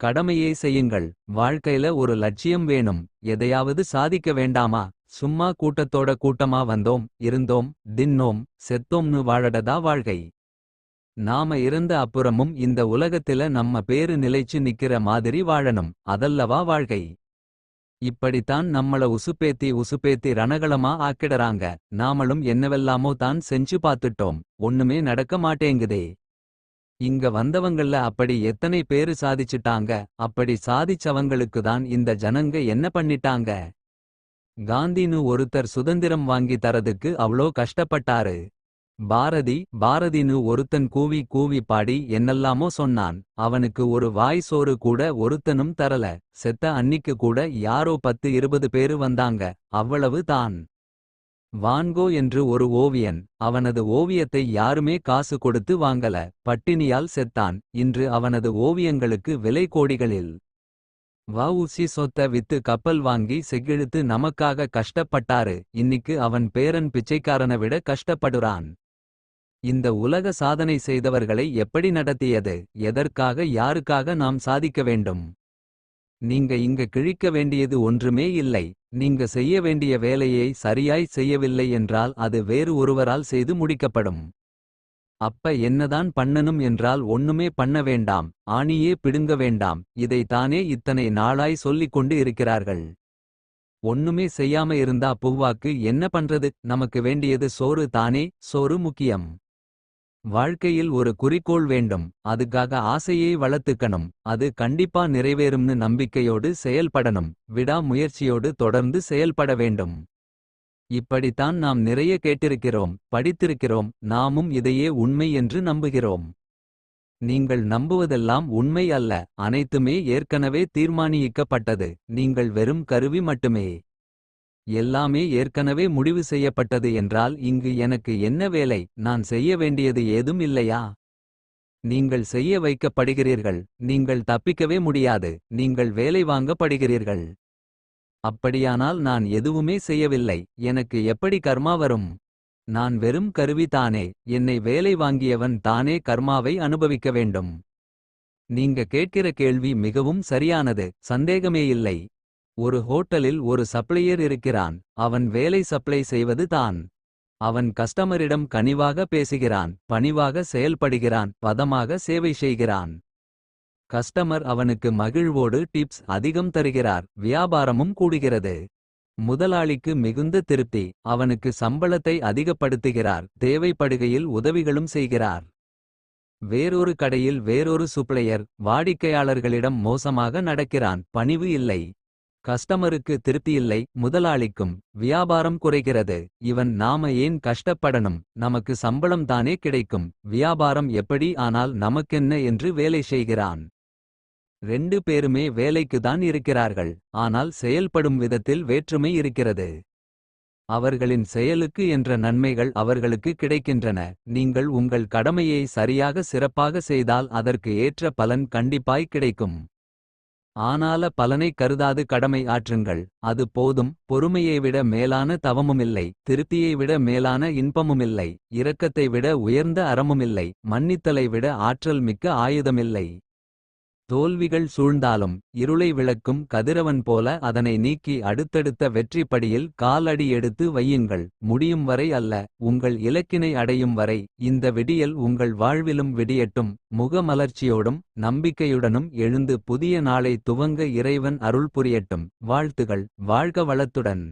கடமையே செய்யுங்கள். வாழ்க்கையில ஒரு லட்சியம் வேணும். எதையாவது சாதிக்க வேண்டாமா? சும்மா கூட்டத்தோட கூட்டமா வந்தோம் இருந்தோம் தின்னோம் செத்தோம்னு வாழடதா வாழ்க்கை? நாம இருந்த அப்புறமும் இந்த உலகத்தில நம்ம பேரு நிலைச்சு நிக்கிற மாதிரி வாழணும். அதல்லவா வாழ்க்கை? இப்படித்தான் நம்மள உசுப்பேத்தி உசுப்பேத்தி ரணகளமா ஆக்கிடறாங்க. நாமளும் என்னவெல்லாமோ தான் செஞ்சு பார்த்துட்டோம். ஒண்ணுமே நடக்க மாட்டேங்குதே. இங்க வந்தவங்கள்ல அப்படி எத்தனை பேரு சாதிச்சுட்டாங்க அப்படி சாதிச்சவங்களுக்கு தான் இந்த ஜனங்க என்ன பண்ணிட்டாங்க? காந்தின்னு ஒருத்தர் சுதந்திரம் வாங்கி தரதுக்கு அவ்ளோ கஷ்டப்பட்டாரு. பாரதி பாரதின்னு ஒருத்தன் கூவி கூவி பாடி என்னெல்லாமோ சொன்னான். அவனுக்கு ஒரு வாய் சோறு கூட ஒருத்தனும் தரல. செத்த அன்னிக்கு கூட யாரோ பத்து இருபது பேரு வந்தாங்க. அவ்வளவு தான். வான்கோ என்று ஒரு ஓவியன் அவனது ஓவியத்தை யாருமே காசு கொடுத்து வாங்கல பட்டினியால் செத்தான் இன்று அவனது ஓவியங்களுக்கு விலை கோடிகளில். வவுசி சொத்த வித்து கப்பல் வாங்கி செகிழுத்து நமக்காக கஷ்டப்பட்டாரு இன்னிக்கு அவன் பேரன் பிச்சைக்காரனை விட கஷ்டப்படுறான். இந்த உலக சாதனை செய்தவர்களை எப்படி நடத்தியது எதற்காக யாருக்காக நாம் சாதிக்க வேண்டும்? நீங்க இங்க கிழிக்க வேண்டியது ஒன்றுமே இல்லை. நீங்க செய்ய வேண்டிய வேலையை சரியாய் செய்யவில்லை என்றால் அது வேறு ஒருவரால் செய்து முடிக்கப்படும். அப்ப என்னதான் பண்ணணும் என்றால் ஒண்ணுமே பண்ண வேண்டாம் ஆணியே பிடுங்க வேண்டாம் இதை தானே இத்தனை நாளாய் சொல்லிக் கொண்டு இருக்கிறார்கள். ஒண்ணுமே செய்யாம இருந்தா புவ்வாக்கு என்ன பண்றது? நமக்கு வேண்டியது சோறு தானே சோறு முக்கியம். வாழ்க்கையில் ஒரு குறிக்கோள் வேண்டும். அதுக்காக ஆசையை வளர்த்துக்கணும். அது கண்டிப்பா நிறைவேறும்னு நம்பிக்கையோடு செயல்படணும். விடா முயற்சியோடு தொடர்ந்து செயல்பட வேண்டும். இப்படித்தான் நாம் நிறைய கேட்டிருக்கிறோம் படித்திருக்கிறோம். நாமும் இதையே உண்மை என்று நம்புகிறோம். நீங்கள் நம்புவதெல்லாம் உண்மை அல்ல. அனைத்துமே ஏற்கனவே தீர்மானிக்கப்பட்டது. நீங்கள் வெறும் கருவி மட்டுமே. எல்லாமே ஏற்கனவே முடிவு செய்யப்பட்டது என்றால் இங்கு எனக்கு என்ன வேலை? நான் செய்ய வேண்டியது ஏதும் இல்லையா? நீங்கள் செய்ய வைக்கப்படுகிறீர்கள். நீங்கள் தப்பிக்கவே முடியாது. நீங்கள் வேலை வாங்கப்படுகிறீர்கள். அப்படியானால் நான் எதுவுமே செய்யவில்லை. எனக்கு எப்படி கர்மா வரும்? நான் வெறும் கருவி தானே. என்னை வேலை வாங்கியவன் தானே கர்மாவை அனுபவிக்க வேண்டும். நீங்க கேட்கிற கேள்வி மிகவும் சரியானது. சந்தேகமே இல்லை. ஒரு ஹோட்டலில் ஒரு சப்ளையர் இருக்கிறான். அவன் வேலை சப்ளை செய்வது தான். அவன் கஸ்டமரிடம் கனிவாக பேசுகிறான். பணிவாக செயல்படுகிறான். பதமாக சேவை செய்கிறான். கஸ்டமர் அவனுக்கு மகிழ்வோடு டிப்ஸ் அதிகம் தருகிறார். வியாபாரமும் கூடுகிறது. முதலாளிக்கு மிகுந்த திருப்தி. அவனுக்கு சம்பளத்தை அதிகப்படுத்துகிறார். தேவைப்படுகையில் உதவிகளும் செய்கிறார். வேறொரு கடையில் வேறொரு சுப்ளையர் வாடிக்கையாளர்களிடம் மோசமாக நடக்கிறான். பணிவு இல்லை. கஸ்டமருக்கு திருப்தியில்லை முதலாளிக்கும் வியாபாரம் குறைகிறது. இவன் நாம ஏன் கஷ்டப்படணும்? நமக்கு சம்பளம் தானே கிடைக்கும். வியாபாரம் எப்படி ஆனால் நமக்கென்ன என்று வேலை செய்கிறான். ரெண்டு பேருமே வேலைக்கு தான் இருக்கிறார்கள். ஆனால் செயல்படும் விதத்தில் வேற்றுமை இருக்கிறது. அவர்களின் செயலுக்கு என்ற நன்மைகள் அவர்களுக்கு கிடைக்கின்றன. நீங்கள் உங்கள் கடமையை சரியாக சிறப்பாக செய்தால் அதற்கு ஏற்ற பலன் கண்டிப்பாய் கிடைக்கும். ஆனால பலனை கருதாது கடமை ஆற்றுங்கள். அது போதும் பொறுமையை விட மேலான தவமுமில்லை திருப்தியை விட மேலான இன்பமுமில்லை இரக்கத்தை விட உயர்ந்த அறமுமில்லை மன்னித்தலை விட ஆற்றல் மிக்க ஆயுதமில்லை. தோல்விகள் சூழ்ந்தாலும் இருளை விளக்கும் கதிரவன் போல அதனை நீக்கி அடுத்தடுத்த வெற்றிப்படியில் காலடி எடுத்து வையுங்கள். முடியும் வரை அல்ல உங்கள் இலக்கினை அடையும் வரை. இந்த விடியல் உங்கள் வாழ்விலும் விடியட்டும். முகமலர்ச்சியோடும் நம்பிக்கையுடனும் எழுந்து புதிய நாளை துவங்க இறைவன் அருள் புரியட்டும். வாழ்த்துகள் வாழ்க வளத்துடன்.